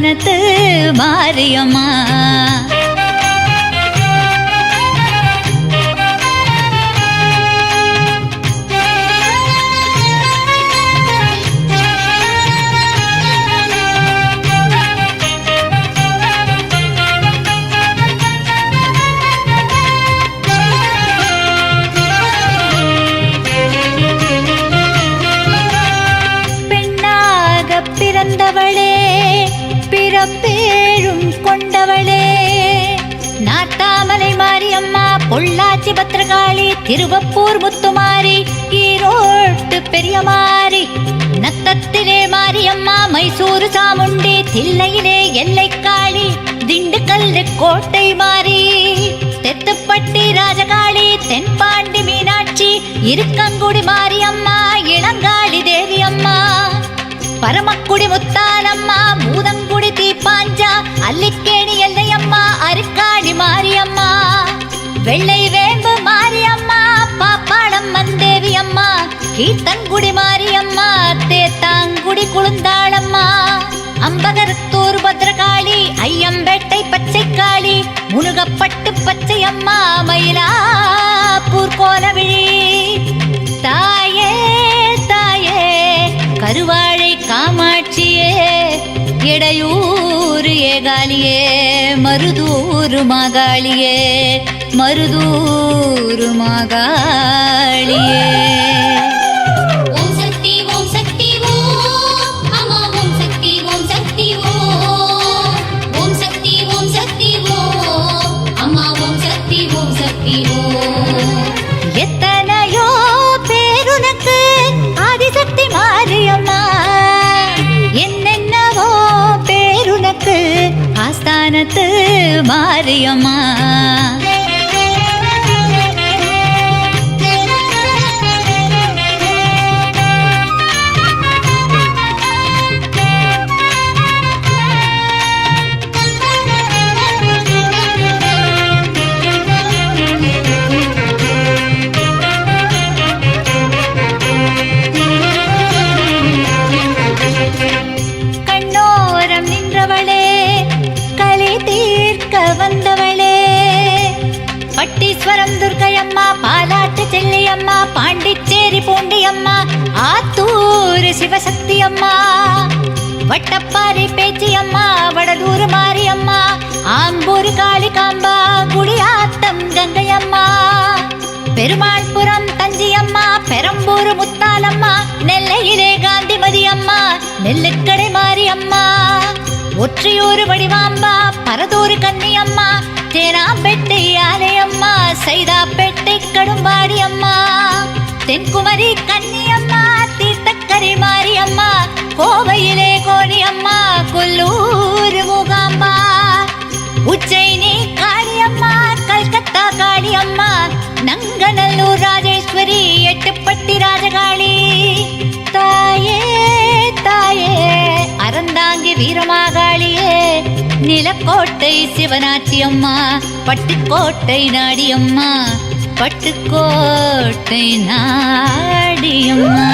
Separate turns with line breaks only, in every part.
ஆஸ்தானத்து மாரியம்மா. பிறப்பேழும் கொண்டவளே. நாட்டாமலை மாரியம்மா பொள்ளாச்சி பத்திரகாளி திருவப்பூர் முத்துமாரி ஈரோட்டு பெரியமாரி. நத்தத்திலே மாரியம்மா மைசூரு சாமுண்டி தில்லையிலே எல்லைக்காளி திண்டுக்கல் கோட்டை மாறி. தெத்துப்பட்டி ராஜகாளி தென்பாண்டி மீனாட்சி இருக்கங்குடி மாரியம்மா இளங்காளி தேவி அம்மா பரமக்குடி முத்தானம்மா பூதங்க அல்லிக்கேணி எல்லை அம்மா அருக்காணி மாரியம்மா. வெள்ளை வேம்பு மாரியம்மா பாப்பாளம் மந்தேவி அம்மா கீர்த்தன்குடி மாரியம்மா தேத்தாங்குடி குளுந்தாளம்மா அம்பகரத்தூர் பத்ரகாளி ஐயம்பேட்டை பச்சைக்காளி முனுகப்பட்டு பச்சையம்மா மயிலாப்பூர் கோலவிழி. தாயே தாயே கருவாழை காமாட்சியே இடையூறு ஏகாலியே மருதூரு மாகாளியே மருதூரு மாகாளியே. வானத்து மாரியம்மா. பூண்டி அம்மா ஆத்தூர் சிவசக்தி அம்மா வட்டப்பாறை பேச்சியம்மா வடலூர் மாரி அம்மா ஆம்பூர் காளிகாம்பா குடியாத்தம் கங்கையம்மா. பெருமாள்புரம் தஞ்சியம்மா பெரம்பூர் முத்தாலம்மா. நெல்லையிலே காந்திமதி அம்மா நெல்லுக்கடை மாரி அம்மா ஒற்றையூர் வடிவாம்பா பரதூர் கன்னியம்மா. தேனாம்பேட்டை ஆலயம்மா சைதாப்பேட்டை கடும்பாடி அம்மா தென்குமரி கன்னியம்மா தீர்த்தக்கரை மாரியம்மா கோவையிலே கோணியம்மா கொல்லூர் மூகாம்பா உஜ்ஜயினி காளியம்மா கல்கத்தா காளியம்மா நங்கநல்லூர் ராஜேஸ்வரி எட்டுப்பட்டி ராஜகாளி. தாயே தாயே அறந்தாங்கி வீரமாகாளியே நிலக்கோட்டை சிவனாட்சி அம்மா பட்டுக்கோட்டை நாடியம்மா. பட்டுக்கோட்டை நாடியம்மா.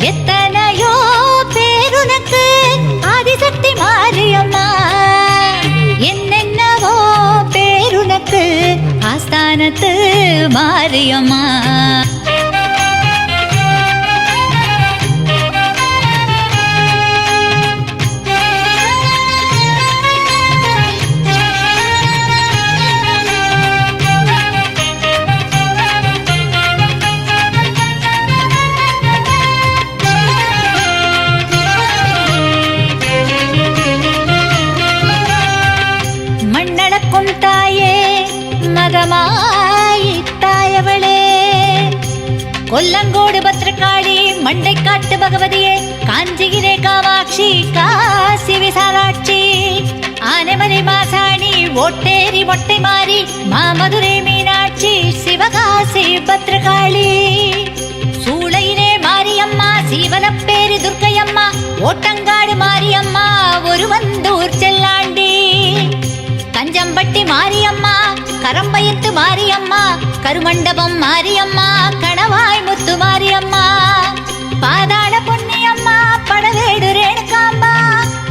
எத்தனையோ பேருனக்கு ஆதிசக்தி மாரியம்மா. என்னென்னவோ பேருனக்கு ஆஸ்தானத்து மாரியம்மா. மண்ணளக்கும் மகமாயித்தாயவளே கொல்லங்கோடு தாயவளே மண்டை காட்டு பகவதியே காஞ்சிகிரே காமாட்சி காசி விசாலாட்சி. ஆனைமலை மாசாணி ஒட்டேரி மொட்டை மாறி மாமதுரை மீனாட்சி சிவகாசி பத்திரகாளி. சூளையிலே மாரியம்மா சீவனப்பேரி துர்க்கையம்மா ஓட்டங்காடு கருமண்டபம் மாரியம்மா கணவாய் முத்து மாரியம்மா. பாதாள பொன்னியம்மா படவேடு ரேணுகாம்பா.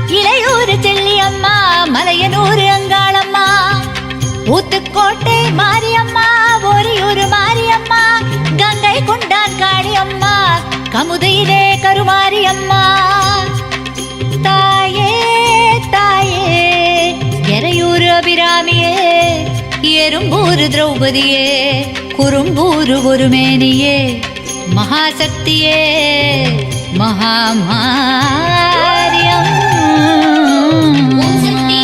இளையூர் செல்லியம்மா மலையனூர் அங்காளம்மா. ஊத்துக்கோட்டை மாரியம்மா ஒரியூர் மாரியம்மா. கங்கை கொண்டான் காளியம்மா கமுதையிலே கருமாரியம்மா. தாயே தாயே எறையூர் அபிராமியே. எறும்பூர் திரௌபதியே குறும்பூர் ஒரு மேனியே மகாசக்தியே மகாமாரியம்.
ஓம் சக்தி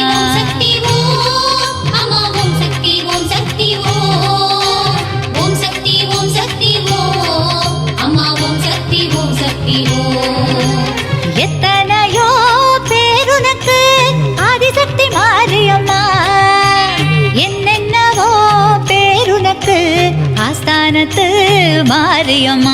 ஓம்
மனத்து மாரியம்மா